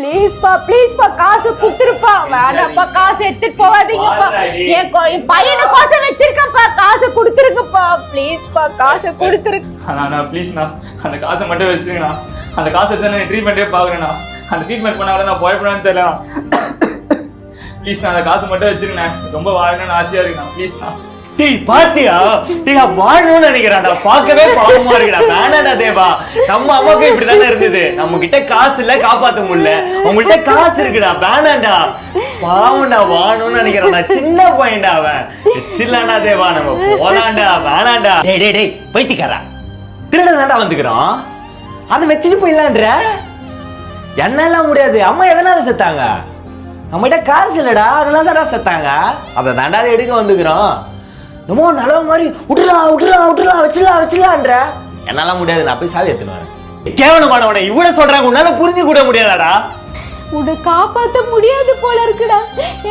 ப்ளீஸ்ப்பா ப்ளீஸ்ப்பா காசு கொடுத்துருப்பா. வேணாப்பா காசு எடுத்துட்டு போகாதீங்கப்பா. என் கொ- என் பையனை கோசம் வச்சிருக்கப்பா. காசு கொடுத்துருங்கப்பா ப்ளீஸ்ப்பா காசை கொடுத்துருங்க அண்ணா ப்ளீஸ்ண்ணா அந்த காசை மட்டும் வச்சுருங்கண்ணா. அந்த காசை வச்சு நான் ட்ரீட்மெண்ட்டே பார்க்குறேண்ணா. அந்த ட்ரீட்மெண்ட் பண்ணாத நான் பயப்படான்னு தெரியலண்ணா. ப்ளீஸ்ண்ணா அந்த காசை மட்டும் வச்சிருங்கண்ணா. ரொம்ப வாழணும்னு ஆசையாக இருக்குண்ணா. ப்ளீஸ்ண்ணா டேய் பாத்தியா? டேய் வாழணும்னு நினைக்கிறான்டா பார்க்கவே பாவமா இருக்குடா வேணாடா தேவா. நம்ம அம்மாக்கு இப்படிதானே இருந்தது. நம்ம கிட்ட காசு இல்ல காப்பாத்த முடியல. உங்கள்கிட்ட காசு இருக்குடா வேணாண்டா பாவம்டா வாழணும்னு நினைக்கிறான்டா சின்ன பையன்டா அவன். சில்லாண்டா தேவா நம்ம போலாண்டா வேணாண்டா டேய் டேய் டேய் பைத்திக்காரா திருடதாண்டா வந்துக்கிறோம் அதை வச்சுட்டு போயிடலான்ற. என்னெல்லாம் முடியாது. அம்மா எதனால செத்தாங்க? நம்மகிட்ட காசு இல்லடா. அதெல்லாம் தான்டா செத்தாங்க. அதை தாண்டா எடுக்க வந்துக்கிறோம் நம்ம நல்ல மாதிரி விட்டுலாம் விட்டுலாம் விட்டுலாம் வச்சிடலாம் வச்சிடலான்ற என்னால முடியாது நான் போய் சாவி எடுத்துன்னு வரேன். கேவலமானவனை இவ்வளவு சொல்றாங்க உன்னால புரிஞ்சு கூட முடியாதாடா? உன்னை காப்பாத்த முடியாது போல இருக்குடா.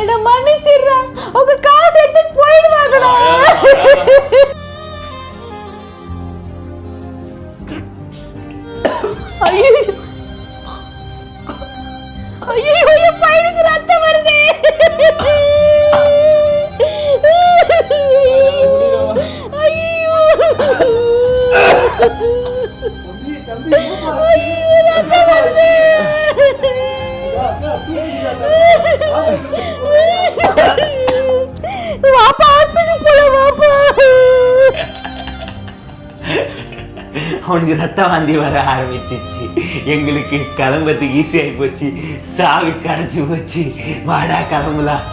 என்ன மன்னிச்சிடுறா. உங்க காசு எடுத்துட்டு போயிடுவாங்கடா. ஐயோ ஐயோ பையனுக்கு ரத்தம் வருது. வாப்பா ஹாஸ்பிட்டல் போலாம் வாப்பா. அவனுக்கு ரத்த வாந்தி வர ஆரம்பிச்சிச்சு. எங்களுக்கு கிளம்புறதுக்கு ஈஸி ஆகி போச்சு. சாவி கடைச்சு போச்சு. வாடா கிளம்பலாம்.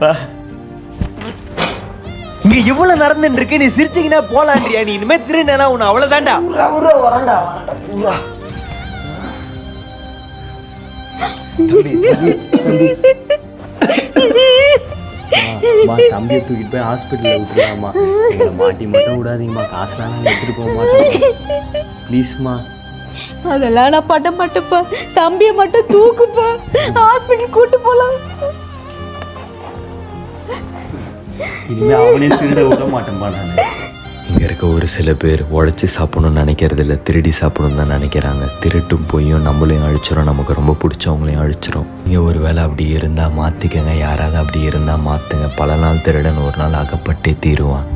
வா. இங்க இவ்வளவு நடந்துட்டு இருக்கு நீ சிரிச்சீங்கன்னா போலான்றியா? நீ இனிமே திருநா உன்னை அவ்வளவுதான்டா. அம்மா தம்பியை தூக்கிட்டு போய் ஹாஸ்பிட்டலில் விட்டுருவாம்மா எங்களை மாட்டி மட்டும் விடாதீங்கம்மா. காசுலாம் நாங்கள் எடுத்துகிட்டு போக மாட்டோம் ப்ளீஸ்மா அதெல்லாம் நான் பண்ண மாட்டேப்பா தம்பியை மட்டும் தூக்குப்பா. ஹாஸ்பிட்டல் கூட்டு போலாம். இனிமே அவனே திருட விட மாட்டேன்பா நான். இங்கே இருக்க ஒரு சில பேர் உழைச்சி சாப்பிடணும்னு நினைக்கிறது இல்லை திருடி சாப்பிடணும் தான் நினைக்கிறாங்க. திருட்டும் பொய்யும் நம்மளையும் அழிச்சிரும் நமக்கு ரொம்ப பிடிச்சவங்களையும் அழிச்சிரும். நீங்கள் ஒரு வேளை அப்படி இருந்தால் மாற்றிக்கங்க யாராவது அப்படி இருந்தால் மாற்றுங்க பல நாள் திருடன் ஒரு நாள் அகப்பட்டே தீருவான்.